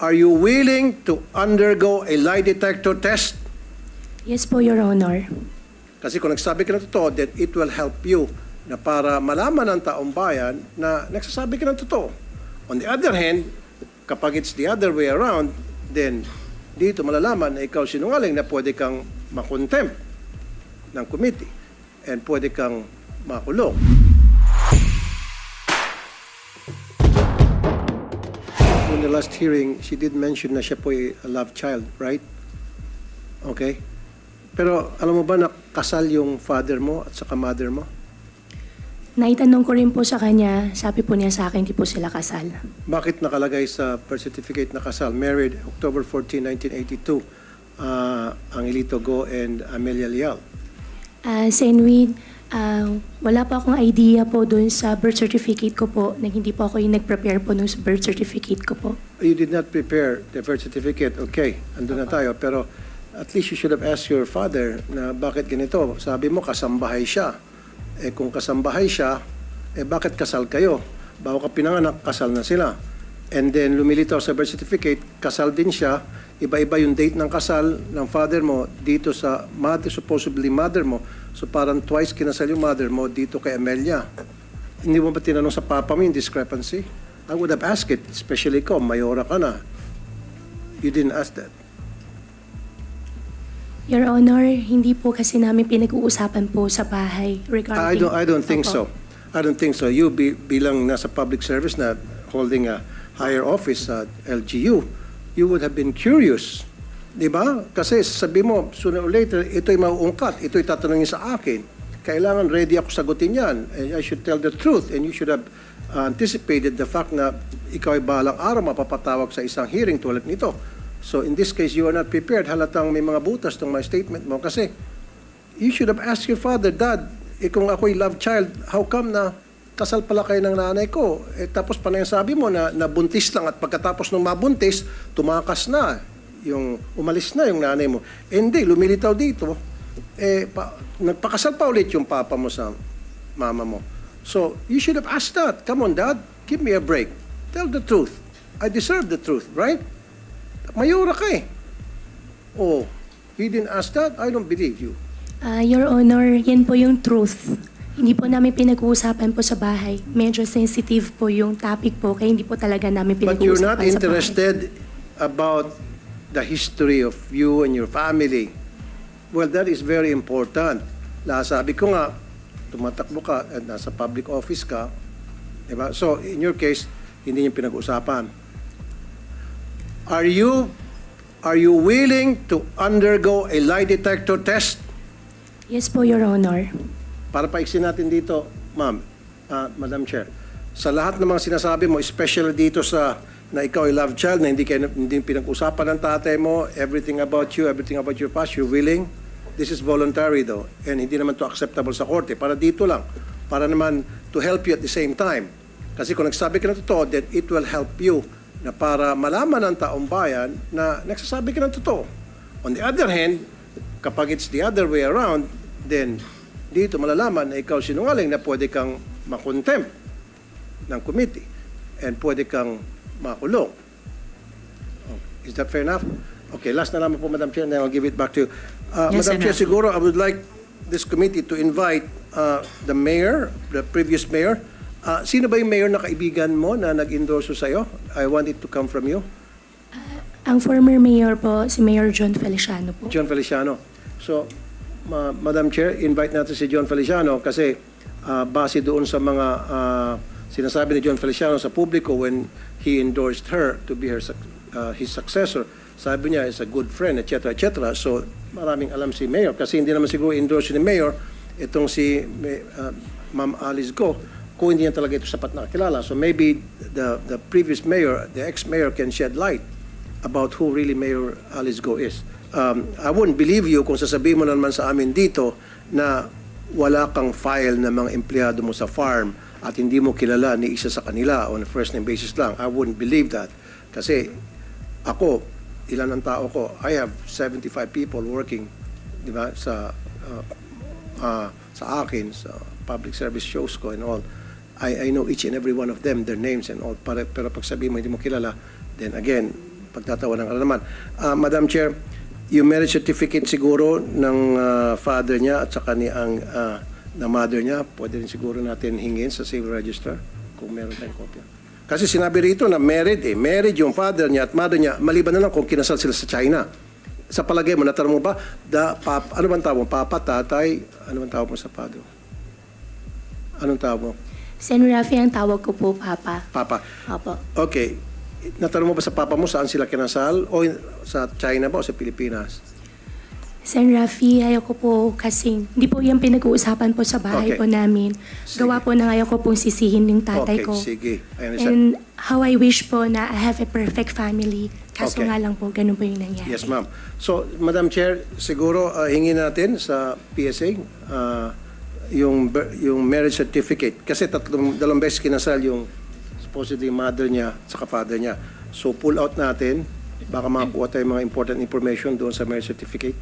are you willing to undergo a lie detector test? Yes po, Your Honor. Kasi kung nagsabi ka ng totoo, then it will help you na para malaman ng taong bayan na nagsasabi ka ng totoo. On the other hand, kapag it's the other way around, then dito malalaman na ikaw sinungaling na pwede kang makontempt ng committee and pwede kang makulong. The last hearing, she did mention na siya po ay a love child, right? Okay? Pero alam mo ba na kasal yung father mo at saka mother mo? Naitanong ko rin po sa kanya, sabi po niya sa akin, hindi po sila kasal. Bakit nakalagay sa birth certificate na kasal? Married October 14, 1982, ah, Angelito Go and Amelia Lial. Uh, Senwid, ah, wala po akong idea po doon sa birth certificate ko po, na hindi po ako yung nag-prepare po nung sa birth certificate ko po. You did not prepare the birth certificate. Okay, andun na tayo. Pero at least you should have asked your father na bakit ganito. Sabi mo, kasambahay siya. Eh kung kasambahay siya, eh bakit kasal kayo? Bago ka pinanganak, kasal na sila. And then lumilitaw sa birth certificate, kasal din siya. Iba-iba yung date ng kasal ng father mo dito sa mother, supposedly mother mo. So parang twice kinasal yung mother mo dito kay Amelia. Hindi mo ba tinanong sa papa mo yung discrepancy? I would have asked it, especially ko, mayora ka na. You didn't ask that. Your Honor, hindi po kasi namin pinag-uusapan po sa bahay regarding... I don't, I don't think Opo. so. I don't think so. You bi- bilang nasa public service na holding a higher office at LGU, you would have been curious. Di ba? Kasi sabi mo, sooner or later, ito'y mauungkat, ito'y tatanungin sa akin. Kailangan ready ako sagutin yan. And I should tell the truth and you should have uh, anticipated the fact na ikaw ay balang araw mapapatawag sa isang hearing tulad nito. So in this case, you are not prepared. Halatang may mga butas tong my statement mo kasi you should have asked your father, Dad, eh kung ako'y love child, how come na kasal pala kayo ng nanay ko? Eh, tapos pa yung sabi mo na, na buntis lang at pagkatapos ng mabuntis, tumakas na. Yung, umalis na yung nanay mo. Eh, hindi, lumilitaw dito. Eh, pa, nagpakasal pa ulit yung papa mo sa mama mo. So, you should have asked that. Come on, Dad, give me a break. Tell the truth. I deserve the truth, right? Mayura ka eh. Oh, he didn't ask that? I don't believe you. Ah, Your Honor, yan po yung truth. Hindi po namin pinag-uusapan po sa bahay. Medyo sensitive po yung topic po, kaya hindi po talaga namin But you're pinag-uusapan not sa bahay. interested about the history of you and your family. Well, that is very important. Nasabi ko nga, tumatakbo ka at nasa public office ka. Diba? So, in your case, hindi niyo pinag-usapan. Are you are you willing to undergo a lie detector test? Yes po, Your Honor. Para paiksin natin dito, ma'am, ah, Madam Chair, sa lahat ng mga sinasabi mo, especially dito sa na ikaw ay love child, na hindi, kayo, hindi pinag-usapan ng tatay mo, everything about you, everything about your past, you're willing. This is voluntary though, and hindi naman to acceptable sa korte. Para dito lang, para naman to help you at the same time. Kasi kung nagsabi ka ng totoo, then it will help you na para malaman ng taong bayan na nagsasabi ka ng totoo. On the other hand, kapag it's the other way around, then dito malalaman na ikaw sinungaling na pwede kang makontempt ng committee and pwede kang makulong. Oh, Is that fair enough? Okay, last na naman po, Madam Chair, and then I'll give it back to you. Uh, Yes, Madam Chair, Senator. siguro I would like this committee to invite uh, the mayor, the previous mayor. Uh, sino ba yung mayor na kaibigan mo na nag-endorso sa'yo? I want it to come from you. Ang former mayor po, si Mayor John Feliciano po. John Feliciano. So, ma- Madam Chair, invite natin si John Feliciano kasi ah, base doon sa mga ah, sinasabi ni John Feliciano sa publiko when he endorsed her to be her ah, his successor. Sabi niya, is a good friend, etc., etc. So, maraming alam si Mayor kasi hindi naman siguro endorse ni Mayor itong si ah, Ma'am Alice Go kung hindi niya talaga ito sapat na kakilala. So maybe the, the previous mayor, the ex-mayor can shed light about who really Mayor Alice Go is. Um, I wouldn't believe you kung sasabihin mo naman sa amin dito na wala kang file ng mga empleyado mo sa farm at hindi mo kilala ni isa sa kanila on a first name basis lang. I wouldn't believe that. Kasi ako, ilan ang tao ko? I have 75 people working di ba, sa uh, uh, sa akin, sa public service shows ko and all. I, I know each and every one of them, their names and all. Para, pero pag sabihin mo hindi mo kilala, then again, pagtatawanan ka na naman. Ah, Madam Chair, yung marriage certificate siguro ng ah, father niya at saka ni ang ah, na mother niya, pwede rin siguro natin hingin sa civil register kung meron tayong kopya. Kasi sinabi rito na married eh. Married yung father niya at mother niya, maliban na lang kung kinasal sila sa China. Sa palagay mo, natanong mo ba, da, pap, ano bang tawag mo? Papa, tatay, ano bang tawag mo sa father? Anong tawag mo? Sen Rafi ang tawag ko po, Papa. Papa. Opo. Okay. Natanong mo ba sa papa mo saan sila kinasal? O in- sa China ba o sa Pilipinas? Sen Rafi, ayaw ko po kasing, hindi po yung pinag-uusapan po sa bahay Okay. po namin. Sige. Gawa po na ayaw ko pong sisihin yung tatay okay, ko. sige. I understand. And how I wish po na I have a perfect family. Kaso Okay. nga lang po, ganun po yung nangyari. Yes, ma'am. So, Madam Chair, siguro uh, hingin natin sa PSA uh, yung ber- yung marriage certificate kasi tatlong dalawang beses kinasal yung supposedly mother niya at father niya. So, pull out natin baka makakuha tayo mga important information doon sa marriage certificate.